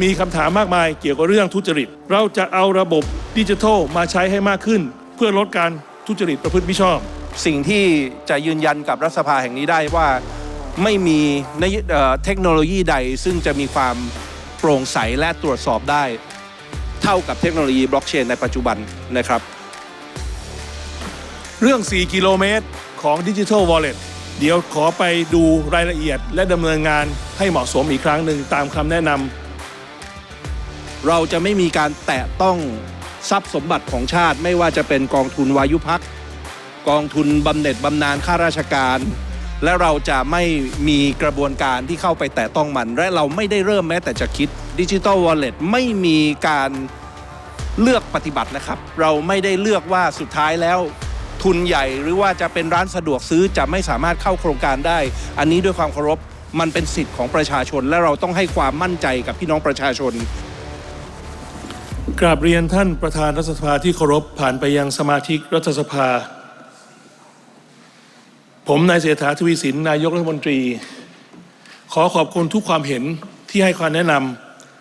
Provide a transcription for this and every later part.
มีคำถามมากมายเกี่ยวกับเรื่องทุจริต เราจะเอาระบบดิจิทัลมาใช้ให้มากขึ้น เพื่อลดการทุจริตประพฤติมิชอบ สิ่งที่จะยืนยันกับรัฐสภาแห่งนี้ได้ว่าไม่มีนโยเอ่อเทคโนโลยีใด ซึ่งจะมีความโปร่งใสและตรวจสอบได้ เท่ากับเทคโนโลยีบล็อกเชนในปัจจุบันนะครับ เรื่อง 4 กิโลเมตรของดิจิทัลวอลเล็ตเดี๋ยวขอไปดูรายละเอียดและดำเนินงานให้เหมาะสมอีกครั้งหนึ่งตามคำแนะนำ เราจะไม่มีการแตะต้องทรัพย์สมบัติของชาติ ไม่ว่าจะเป็นกองทุนวายุพักกองทุนบำเหน็จบำนาญข้าราชการ และเราจะไม่มีกระบวนการที่เข้าไปแตะต้องมัน และเราไม่ได้เริ่มแม้แต่จะคิดดิจิ t a ลวอลเล็ตไม่มีการเลือกปฏิบัตินะครับ เราไม่ได้เลือกว่าสุดท้ายแล้ว ทุนใหญ่หรือว่าจะเป็นร้านสะดวกซื้อจะไม่สามารถเข้าโครงการได้ อันนี้ด้วยความเคารพมันเป็นสิทธิ์ของประชาชน และเราต้องให้ความมั่นใจกับพี่น้องประชาชน กราบเรียนท่านประธานรัฐสภาที่เคารพผ่านไปยังสมาชิกรัฐสภา ผมนายเศรษฐาทวีสินนายกรัฐมนตรี ขอขอบคุณทุกความเห็นที่ให้ความแนะน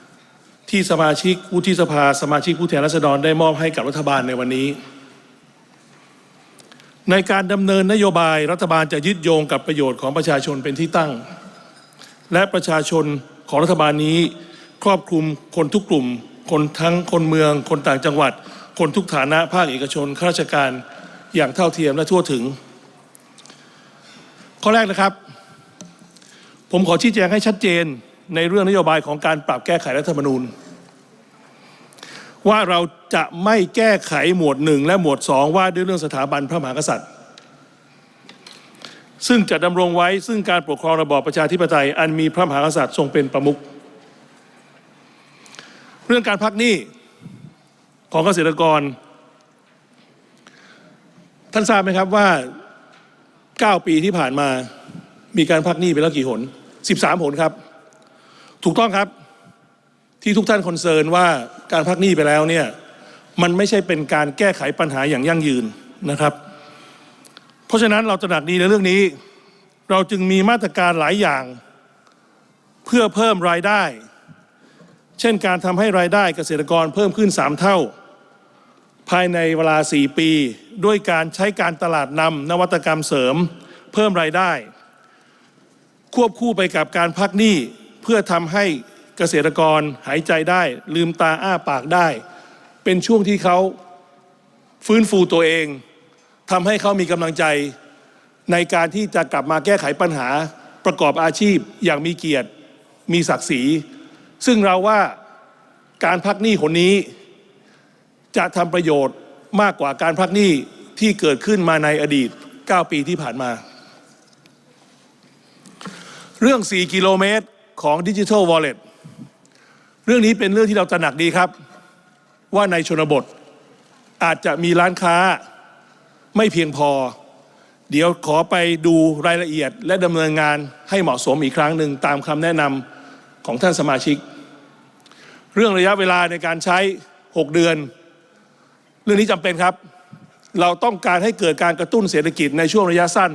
ำที่สมาชิกวุฒิสภา สมาชิกผู้แทนราษฎรได้มอบให้กับรัฐบาลในวันนี้ ในการดำเนินนโยบายรัฐบาลจะยึดโยงกับประโยชน์ของประชาชนเป็นที่ตั้ง และประชาชนของรัฐบาลนี้ครอบคลุมคนทุกกลุ่ม คนทั้งคนเมือง คนต่างจังหวัด คนทุกฐานะภาคเอกชนข้าราชการอย่างเท่าเทียมและทั่วถึง ข้อแรกนะครับ ผมขอชี้แจงให้ชัดเจนในเรื่องนโยบายของการปรับแก้ไขรัฐธรรมนูญ ว่าเราจะไม่แก้ไขหมวดหนึ่งและหมวดสองว่าด้วยเรื่องสถาบันพระมหากษัตริย์ ซึ่งจะดำรงไว้ซึ่งการปกครองระบอบประชาธิปไตยอันมีพระมหากษัตริย์ทรงเป็นประมุข เรื่องการพักหนี้ของเกษตรกร ท่านทราบไหมครับว่า 9 ปีที่ผ่านมามีการพักหนี้ไปแล้วกี่หน 13 หนครับ ถูกต้องครับที่ทุกท่านคอนเซิร์นว่าการพักหนี้ไปแล้วเนี่ยมันไม่ใช่เป็นการแก้ไขปัญหาอย่างยั่งยืนนะครับ เพราะฉะนั้นเราตระหนักดีในเรื่องนี้ เราจึงมีมาตรการหลายอย่าง เพื่อเพิ่มรายได้ เช่นการทำให้รายได้เกษตรกรเพิ่มขึ้น 3 เท่า ภายในเวลา 4 ปี ด้วยการใช้การตลาดนำนวัตกรรมเสริม เพิ่มรายได้ ควบคู่ไปกับการพักหนี้เพื่อทำให้เกษตรกรหายใจได้ ลืมตาอ้าปากได้ เป็นช่วงที่เขาฟื้นฟูตัวเองทำให้เขามีกำลังใจในการที่จะกลับมาแก้ไขปัญหาประกอบอาชีพอย่างมีเกียรติ มีศักดิ์ศรี ซึ่งเราว่าการพักหนี้คนนี้ จะทำประโยชน์มากกว่าการพักหนี้ที่เกิดขึ้นมาในอดีต 9 ปีที่ผ่านมา เรื่อง 4 กิโลเมตรของดิจิทัลวอลเล็ตเรื่องนี้เป็นเรื่องที่เราตระหนักดีครับ ว่าในชนบทอาจจะมีร้านค้าไม่เพียงพอ เดี๋ยวขอไปดูรายละเอียดและดำเนินงานให้เหมาะสมอีกครั้งหนึ่งตามคำแนะนำ ของท่านสมาชิก เรื่องระยะเวลาในการใช้ 6 เดือน เรื่องนี้จำเป็นครับ เราต้องการให้เกิดการกระตุ้นเศรษฐกิจในช่วงระยะสั้น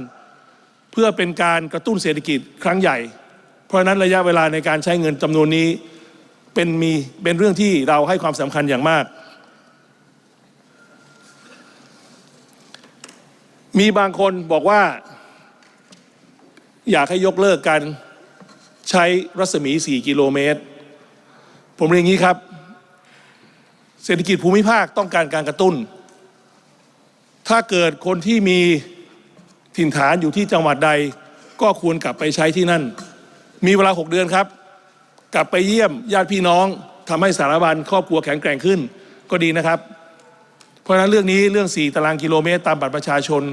เพื่อเป็นการกระตุ้นเศรษฐกิจครั้งใหญ่ เพราะนั้นระยะเวลาในการใช้เงินจำนวนนี้เป็นมีเป็นเรื่องที่เราให้ความสำคัญอย่างมากมีบางคนบอกว่า อยากให้ยกเลิกการ ใช้รัศมี 4 กิโลเมตร ผมเรียนอย่างนี้ครับ เศรษฐกิจภูมิภาคต้องการการกระตุ้น ถ้าเกิดคนที่มีถิ่นฐานอยู่ที่จังหวัดใด ก็ควรกลับไปใช้ที่นั่น มีเวลา 6 เดือนครับ กลับไปเยี่ยมญาติพี่น้องทำให้สารบัญครอบครัวแข็งแกร่งขึ้นก็ดีนะครับ เพราะฉะนั้นเรื่องนี้เรื่อง 4 ตารางกิโลเมตร ตามบัตรประชาชน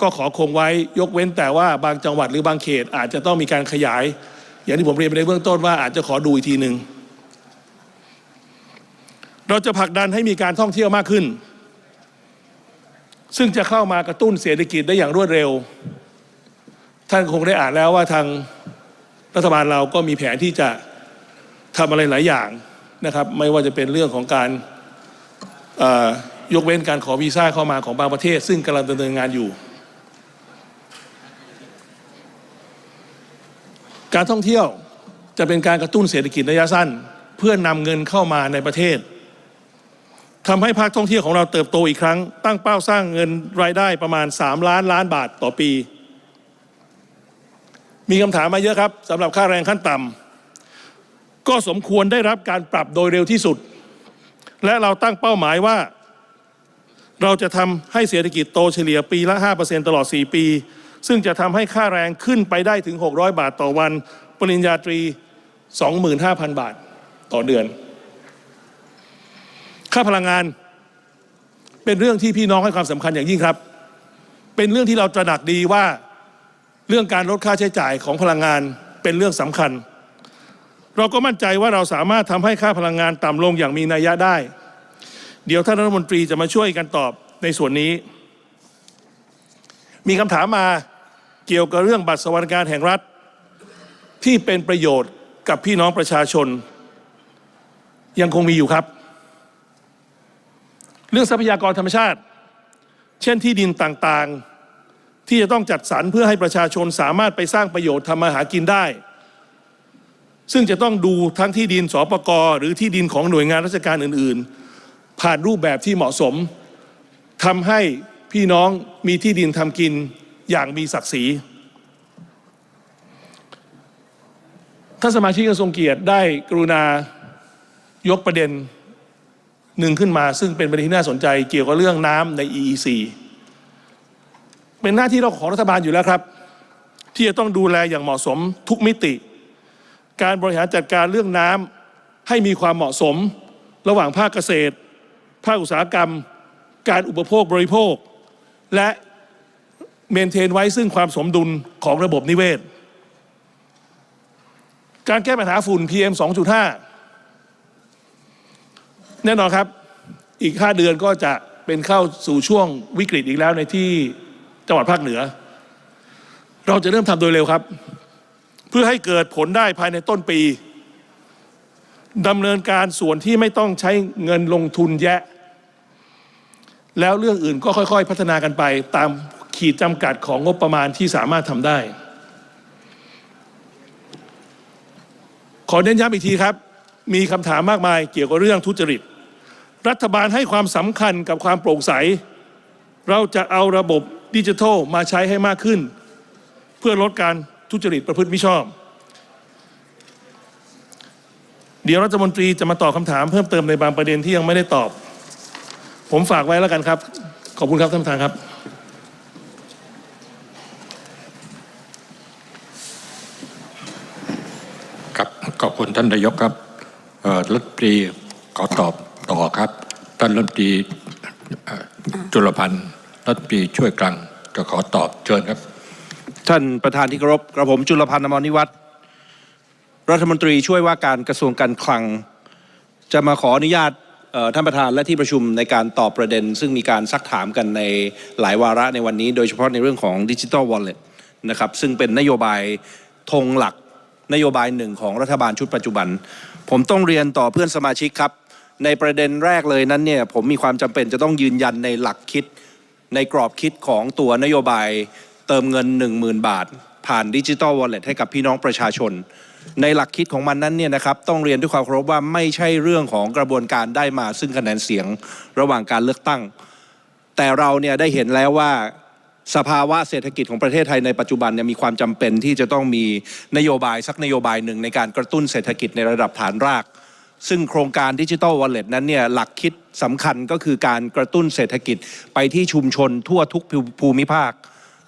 ก็ขอคงไว้ยกเว้นแต่ว่าบางจังหวัดหรือบางเขตอาจจะต้องมีการขยาย อย่างที่ผมเรียนไปในเบื้องต้นว่าอาจจะขอดูอีกทีหนึ่งเราจะผลักดันให้มีการท่องเที่ยวมากขึ้น ซึ่งจะเข้ามากระตุ้นเศรษฐกิจได้อย่างรวดเร็ว ท่านคงได้อ่านแล้วว่าทางรัฐบาลเราก็มีแผนที่จะทำอะไรหลายอย่างนะครับ ไม่ว่าจะเป็นเรื่องของการยกเว้นการขอวีซ่าเข้ามาของบางประเทศ ซึ่งกำลังดำเนินงานอยู่ การท่องเที่ยวจะเป็นการกระตุ้นเศรษฐกิจระยะสั้น เพื่อนำเงินเข้ามาในประเทศทำให้ภาคท่องเที่ยวของเราเติบโตอีกครั้ง ตั้งเป้าสร้างเงินรายได้ประมาณ 3 ล้านล้านบาทต่อปี มีคำถามมาเยอะครับสำหรับค่าแรงขั้นต่ำก็สมควรได้รับการปรับโดยเร็วที่สุด และเราตั้งเป้าหมายว่า เราจะทำให้เศรษฐกิจโตเฉลี่ยปีละ 5%ตลอด 4 ปี ซึ่งจะทำให้ค่าแรงขึ้นไปได้ถึง 600 บาทต่อวัน ปริญญาตรี 25,000 บาทต่อเดือน ค่าพลังงานเป็นเรื่องที่พี่น้องให้ความสำคัญอย่างยิ่งครับ เป็นเรื่องที่เราตระหนักดีว่าเรื่องการลดค่าใช้จ่ายของพลังงานเป็นเรื่องสำคัญ เราก็มั่นใจว่าเราสามารถทำให้ค่าพลังงานต่ำลงอย่างมีนัยยะได้ เดี๋ยวท่านรัฐมนตรีจะมาช่วยกันตอบในส่วนนี้ มีคำถามมา เกี่ยวกับเรื่องบัตรสวัสดิการแห่งรัฐ ที่เป็นประโยชน์กับพี่น้องประชาชน ยังคงมีอยู่ครับ เรื่องทรัพยากรธรรมชาติ เช่นที่ดินต่างๆ ที่จะต้องจัดสรรเพื่อให้ประชาชนสามารถไปสร้างประโยชน์ทำมาหากินได้ ซึ่งจะต้องดูทั้งที่ดินสปกรหรือที่ดินของหน่วยงานราชการอื่นๆ ผ่านรูปแบบที่เหมาะสมทำให้พี่น้องมีที่ดินทำกิน อย่างมีศักดิ์ศรีท่านสมาชิกกระทรวงเกียรติได้กรุณายกประเด็นหนึ่งขึ้นมา ซึ่งเป็นประเด็นที่น่าสนใจเกี่ยวกับเรื่องน้ำใน EEC เป็นหน้าที่เราของรัฐบาลอยู่แล้วครับ ที่จะต้องดูแลอย่างเหมาะสมทุกมิติ การบริหารจัดการเรื่องน้ำให้มีความเหมาะสม ระหว่างภาคเกษตร ภาคอุตสาหกรรม การอุปโภคบริโภค และ เมนเทนไว้ซึ่งความสมดุลของระบบนิเวศ การแก้ปัญหาฝุ่น PM 2.5 แน่นอนครับ อีก 5 เดือนก็จะเป็นเข้าสู่ช่วงวิกฤตอีกแล้วในที่จังหวัดภาคเหนือ เราจะเริ่มทำโดยเร็วครับ เพื่อให้เกิดผลได้ภายในต้นปีดำเนินการส่วนที่ไม่ต้องใช้เงินลงทุนแยะ แล้วเรื่องอื่นก็ค่อย ๆ พัฒนากันไปตาม ขีดจำกัดของงบประมาณที่สามารถทำได้ ขอเน้นย้ำอีกทีครับ มีคำถามมากมายเกี่ยวกับเรื่องทุจริต รัฐบาลให้ความสำคัญกับความโปร่งใส เราจะเอาระบบดิจิทัลมาใช้ให้มากขึ้น เพื่อลดการทุจริตประพฤติมิชอบ เดี๋ยวรัฐมนตรีจะมาตอบคำถามเพิ่มเติมในบางประเด็นที่ยังไม่ได้ตอบ ผมฝากไว้แล้วกันครับ ขอบคุณครับท่านประธานครับ ครับ ขอบคุณท่านนายกครับรัฐมนตรีขอตอบต่อครับ ท่านรัฐมนตรีจุลพันธ์รัฐมนตรีช่วยกลางจะขอตอบเชิญครับ ท่านประธานที่เคารพกระผมจุลพันธ์อมรนิวัฒน์รัฐมนตรีช่วยว่าการกระทรวงการคลัง จะมาขออนุญาตท่านประธานและที่ประชุมในการตอบประเด็น ซึ่งมีการซักถามกันในหลายวาระในวันนี้ โดยเฉพาะในเรื่องของดิจิ t a ลวอลเล็ตนะครับซึ่งเป็นนโยบายธงหลัก นโยบายหนึ่งของรัฐบาลชุดปัจจุบัน ผมต้องเรียนต่อเพื่อนสมาชิกครับ ในประเด็นแรกเลยนั้นเนี่ยผมมีความจำเป็นจะต้องยืนยันในหลักคิด ในกรอบคิดของตัวนโยบายเติมเงิน 10,000 บาท ผ่านดิจิ t a ลวอลเล็ตให้กับพี่น้องประชาชน ในหลักคิดของมันนั้นเนี่ยนะครับต้องเรียนด้วยความเคารพว่าไม่ใช่เรื่องของกระบวนการได้มาซึ่งคะแนนเสียงระหว่างการเลือกตั้ง แต่เราเนี่ยได้เห็นแล้วว่า สภาวะเศรษฐกิจของประเทศไทยในปัจจุบันเนี่ยมีความจำเป็นที่จะต้องมีนโยบายสักนโยบายหนึ่งในการกระตุ้นเศรษฐกิจในระดับฐานราก ซึ่งโครงการดิจิ t a ลวอลเล็ตนั้นเนี่ยหลักคิดสำคัญก็คือการกระตุ้นเศรษฐกิจไปที่ชุมชนทั่วทุกภูมิภาค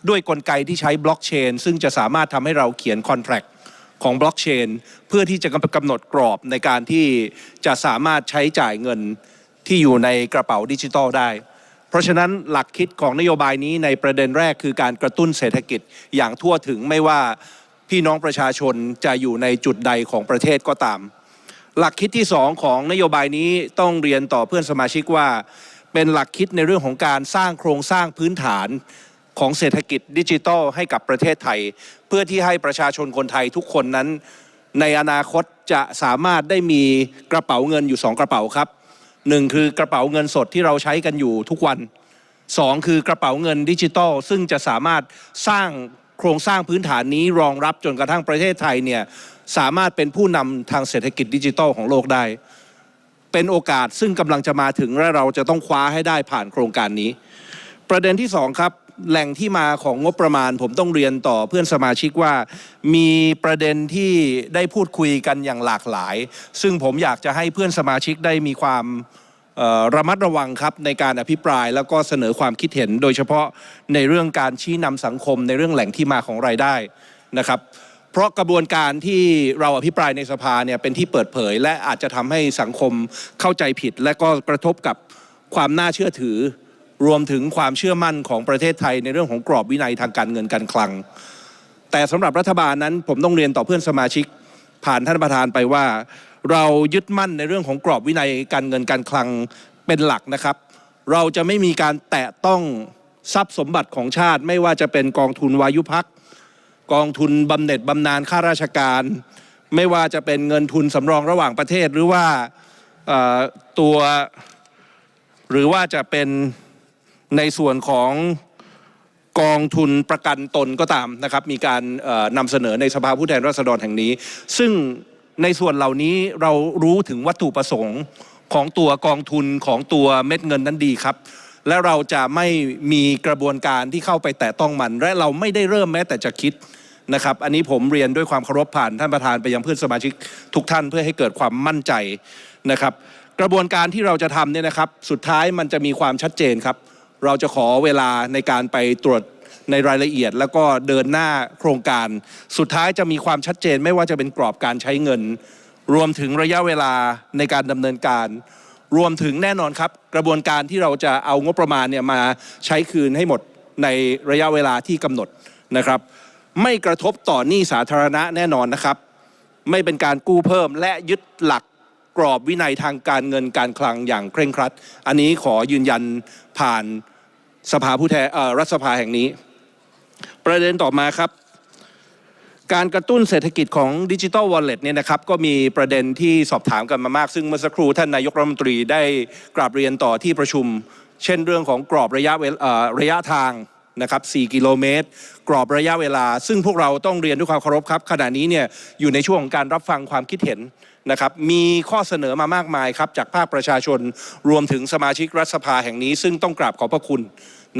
ด้วยกลไกที่ใช้บล็อกเชน ซึ่งจะสามารถทำให้เราเขียนคอนแท c t ของบล็อกเชนเพื่อที่จะกำหนดกรอบในการที่จะสามารถใช้จ่ายเงินที่อยู่ในกระเป๋าดิจิทัลได้ เพราะฉะนั้นหลักคิดของนโยบายนี้ในประเด็นแรกคือการกระตุ้นเศรษฐกิจอย่างทั่วถึงไม่ว่าพี่น้องประชาชนจะอยู่ในจุดใดของประเทศก็ตาม หลักคิดที่สองของนโยบายนี้ต้องเรียนต่อเพื่อนสมาชิกว่า เป็นหลักคิดในเรื่องของการสร้างโครงสร้างพื้นฐานของเศรษฐกิจดิจิทัลให้กับประเทศไทย เพื่อที่ให้ประชาชนคนไทยทุกคนนั้น ในอนาคตจะสามารถได้มีกระเป๋าเงินอยู่สองกระเป๋าครับ หนึ่งคือกระเป๋าเงินสดที่เราใช้กันอยู่ทุกวันสองคือกระเป๋าเงินดิจิทัล ซึ่งจะสามารถสร้างโครงสร้างพื้นฐานนี้รองรับจนกระทั่งประเทศไทยเนี่ยสามารถเป็นผู้นำทางเศรษฐกิจดิจิทัลของโลกได้ เป็นโอกาสซึ่งกำลังจะมาถึงและเราจะต้องคว้าให้ได้ผ่านโครงการนี้ ประเด็นที่สองครับ แหล่งที่มาของงบประมาณ ผมต้องเรียนต่อเพื่อนสมาชิกว่า มีประเด็นที่ได้พูดคุยกันอย่างหลากหลาย ซึ่งผมอยากจะให้เพื่อนสมาชิกได้มีความระมัดระวังครับในการอภิปรายแล้วก็เสนอความคิดเห็น โดยเฉพาะในเรื่องการชี้นำสังคมในเรื่องแหล่งที่มาของรายได้นะครับเพราะกระบวนการที่เราอภิปรายในสภาเนี่ยเป็นที่เปิดเผย และอาจจะทำให้สังคมเข้าใจผิด และก็กระทบกับความน่าเชื่อถือ รวมถึงความเชื่อมั่นของประเทศไทยในเรื่องของกรอบวินัยทางการเงินการคลัง แต่สำหรับรัฐบาลนั้นผมต้องเรียนต่อเพื่อนสมาชิก ผ่านท่านประธานไปว่า เรายึดมั่นในเรื่องของกรอบวินัยการเงินการคลังเป็นหลักนะครับ เราจะไม่มีการแตะต้องทรัพย์สมบัติของชาติ ไม่ว่าจะเป็นกองทุนวายุพักกองทุนบำเหน็จบำนาญข้าราชการ ไม่ว่าจะเป็นเงินทุนสำรองระหว่างประเทศหรือว่าตัวหรือว่าจะเป็น ในส่วนของกองทุนประกันตนก็ตามนะครับมีการนำเสนอในสภาผู้แทนราษฎรแห่งนี้ ซึ่งในส่วนเหล่านี้เรารู้ถึงวัตถุประสงค์ของตัวกองทุนของตัวเม็ดเงินนั้นดีครับ และเราจะไม่มีกระบวนการที่เข้าไปแตะต้องมัน และเราไม่ได้เริ่มแม้แต่จะคิดนะครับ อันนี้ผมเรียนด้วยความเคารพผ่านท่านประธานไปยังเพื่อนสมาชิกทุกท่านเพื่อให้เกิดความมั่นใจนะครับ กระบวนการที่เราจะทำเนี่ยนะครับ สุดท้ายมันจะมีความชัดเจนครับ เราจะขอเวลาในการไปตรวจในรายละเอียด แล้วก็เดินหน้าโครงการ สุดท้ายจะมีความชัดเจนไม่ว่าจะเป็นกรอบการใช้เงิน รวมถึงระยะเวลาในการดำเนินการ รวมถึงแน่นอนครับ กระบวนการที่เราจะเอางบประมาณเนี่ยมาใช้คืนให้หมดในระยะเวลาที่กำหนดนะครับ ไม่กระทบต่อหนี้สาธารณะแน่นอนนะครับ ไม่เป็นการกู้เพิ่มและยึดหลักกรอบวินัยทางการเงินการคลังอย่างเคร่งครัด อันนี้ขอยืนยันผ่าน สภาผู้แทนรัฐสภาแห่งนี้ ประเด็นต่อมาครับ การกระตุ้นเศรษฐกิจของดิจิ t a ลวอลเล็ตเนี่ยนะครับก็มีประเด็นที่สอบถามกันมามาก ซึ่งเมื่อสักครู่ท่านนายกรัฐมนตรีได้กราบเรียนต่อที่ประชุม เช่นเรื่องของกรอบระยะระยะทาง นะครับ4กิโลเมตร กรอบระยะเวลา ซึ่งพวกเราต้องเรียนด้วยความเคารพครับ ขณะนี้เนี่ยอยู่ในช่วงของการรับฟังความคิดเห็นนะครับ มีข้อเสนอมามากมายครับ จากภาคประชาชนรวมถึงสมาชิกรัฐสภาแห่งนี้ ซึ่งต้องกราบขอบพระคุณ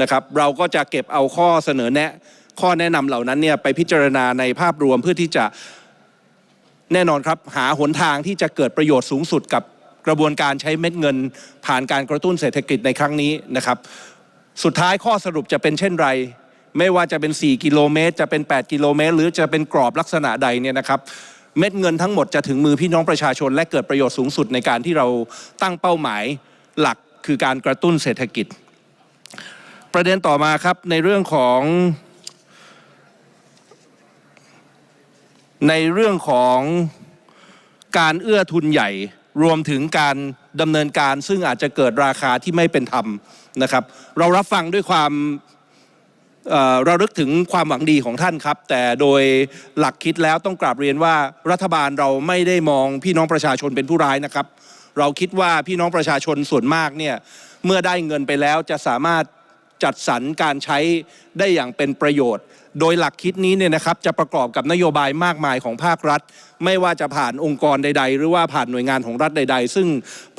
นะครับ เราก็จะเก็บเอาข้อเสนอแนะ ข้อแนะนำเหล่านั้นเนี่ยไปพิจารณาในภาพรวมเพื่อที่จะแน่นอนครับ หาหนทางที่จะเกิดประโยชน์สูงสุดกับกระบวนการใช้เม็ดเงิน ผ่านการกระตุ้นเศรษฐกิจในครั้งนี้นะครับ สุดท้ายข้อสรุปจะเป็นเช่นไร ไม่ว่าจะเป็น 4 กิโลเมตร จะเป็น 8 กิโลเมตร หรือจะเป็นกรอบลักษณะใดเนี่ยนะครับเม็ดเงินทั้งหมดจะถึงมือพี่น้องประชาชน และเกิดประโยชน์สูงสุดในการที่เราตั้งเป้าหมายหลักคือการกระตุ้นเศรษฐกิจ ประเด็นต่อมาครับในเรื่องของ ในเรื่องของการเอื้อทุนใหญ่ รวมถึงการดำเนินการซึ่งอาจจะเกิดราคาที่ไม่เป็นธรรม นะครับ เรารับฟังด้วยความเเราลึกถึงความหวังดีของท่านครับ แต่โดยหลักคิดแล้วต้องกราบเรียนว่ารัฐบาลเราไม่ได้มองพี่น้องประชาชนเป็นผู้ร้ายนะครับ เราคิดว่าพี่น้องประชาชนส่วนมากเนี่ยเมื่อได้เงินไปแล้วจะสามารถจัดสรรการใช้ได้อย่างเป็นประโยชน์ โดยหลักคิดนี้เนี่ยนะครับจะประกอบกับนโยบายมากมายของภาครัฐ ไม่ว่าจะผ่านองค์กรใด ๆ หรือว่าผ่านหน่วยงานของรัฐใด ๆ ซึ่ง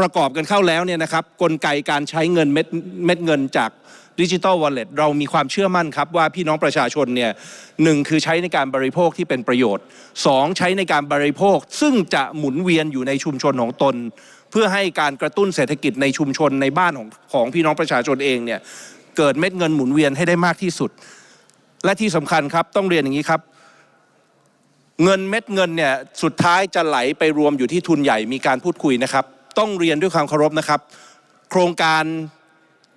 ประกอบกันเข้าแล้วเนี่ยนะครับกลไกการใช้เงินเม็ดเม็ดเงินจากดิจิ t a ลวอลเล็ตเรามีความเชื่อมั่นครับว่าพี่น้องประชาชนเนี่ยหนึ่งคือใช้ในการบริโภคที่เป็นประโยชน์สองใช้ในการบริโภค ซึ่งจะหมุนเวียนอยู่ในชุมชนของตน เพื่อให้การกระตุ้นเศรษฐกิจในชุมชนในบ้านของของพี่น้องประชาชนเองเนี่ยเกิดเม็ดเงินหมุนเวียนให้ได้มากที่สุด และที่สำคัญครับต้องเรียนอย่างนี้ครับ เงินเม็ดเงินเนี่ยสุดท้ายจะไหลไปรวมอยู่ที่ทุนใหญ่มีการพูดคุยนะครับ ต้องเรียนด้วยความเคารพนะครับ โครงการ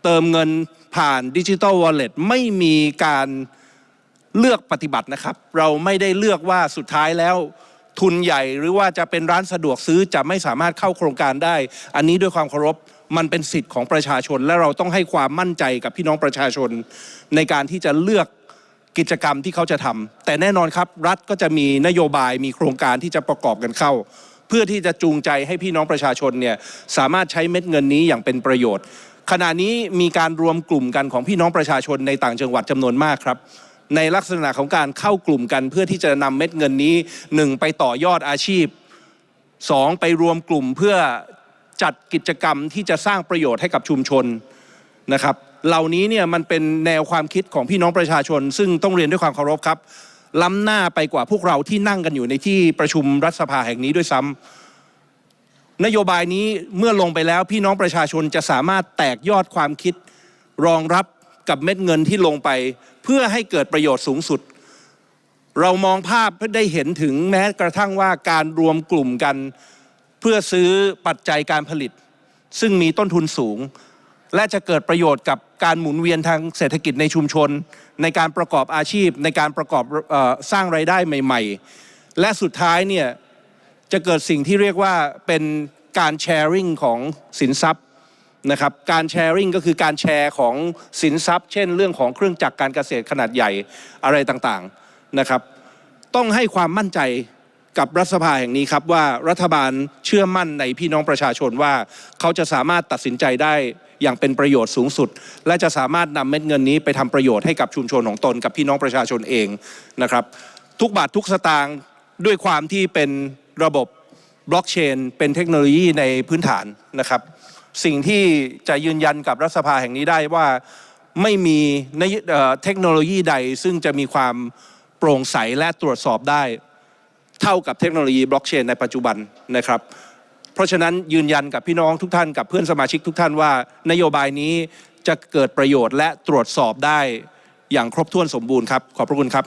เติมเงินผ่านดิจิ t a ลวอลเล็ตไม่มีการเลือกปฏิบัตินะครับ เราไม่ได้เลือกว่าสุดท้ายแล้วทุนใหญ่หรือว่าจะเป็นร้านสะดวกซื้อจะไม่สามารถเข้าโครงการได้ อันนี้ด้วยความเคารพมันเป็นสิทธิ์ของประชาชน และเราต้องให้ความมั่นใจกับพี่น้องประชาชน ในการที่จะเลือก กิจกรรมที่เขาจะทำแต่แน่นอนครับรัฐก็จะมีนโยบายมีโครงการที่จะประกอบกันเข้า เพื่อที่จะจูงใจให้พี่น้องประชาชนเนี่ยสามารถใช้เม็ดเงินนี้อย่างเป็นประโยชน์ ขณะนี้มีการรวมกลุ่มกันของพี่น้องประชาชนในต่างจังหวัดจำนวนมากครับในลักษณะของการเข้ากลุ่มกันเพื่อที่จะนำเม็ดเงินนี้หนึ่งไปต่อยอดอาชีพสองไปรวมกลุ่มเพื่อจัดกิจกรรมที่จะสร้างประโยชน์ให้กับชุมชนนะครับ เหล่านี้เนี่ยมันเป็นแนวความคิดของพี่น้องประชาชน ซึ่งต้องเรียนด้วยความเคารพครับล้ำหน้าไปกว่าพวกเราที่นั่งกันอยู่ในที่ประชุมรัฐสภาแห่งนี้ด้วยซ้ำนโยบายนี้เมื่อลงไปแล้วพี่น้องประชาชนจะสามารถแตกยอดความคิดรองรับกับเม็ดเงินที่ลงไป เพื่อให้เกิดประโยชน์สูงสุด เรามองภาพได้เห็นถึงแม้กระทั่งว่าการรวมกลุ่มกัน เพื่อซื้อปัจจัยการผลิต ซึ่งมีต้นทุนสูง และจะเกิดประโยชน์กับการหมุนเวียนทางเศรษฐกิจในชุมชน ในการประกอบอาชีพ ในการประกอบออสร้างไรายได้ใหม่ ๆ และสุดท้ายเนี่ยจะเกิดสิ่งที่เรียกว่าเป็นการแชร์ริงของสินทรัพย์นะครับการแชร์ริงก็คือการแชร์ของสินทรัพย์ เช่น เรื่องของเครื่องจักรการเกษตรขนาดใหญ่อะไรต่างๆนะครับ ต้องให้ความมั่นใจกับรัฐสภาแห่งนี้ครับว่ารัฐบาลเชื่อมั่นในพี่น้องประชาชนว่าเขาจะสามารถตัดสินใจได้ อย่างเป็นประโยชน์สูงสุด และจะสามารถนำเม็ดเงินนี้ไปทำประโยชน์ให้กับชุมชนของตนกับพี่น้องประชาชนเองนะครับ ทุกบาททุกสตางค์ด้วยความที่เป็นระบบบล็อกเชนเป็นเทคโนโลยีในพื้นฐานนะครับ สิ่งที่จะยืนยันกับรัฐสภาแห่งนี้ได้ว่าไม่มีเเทคโนโลยีใดซึ่งจะมีความโปร่งใสและตรวจสอบได้ เท่ากับเทคโนโลยีบล็อกเชนในปัจจุบันนะครับ เพราะฉะนั้นยืนยันกับพี่น้องทุกท่านกับเพื่อนสมาชิกทุกท่านว่านโยบายนี้จะเกิดประโยชน์และตรวจสอบได้อย่างครบถ้วนสมบูรณ์ครับ ขอบพระคุณครับ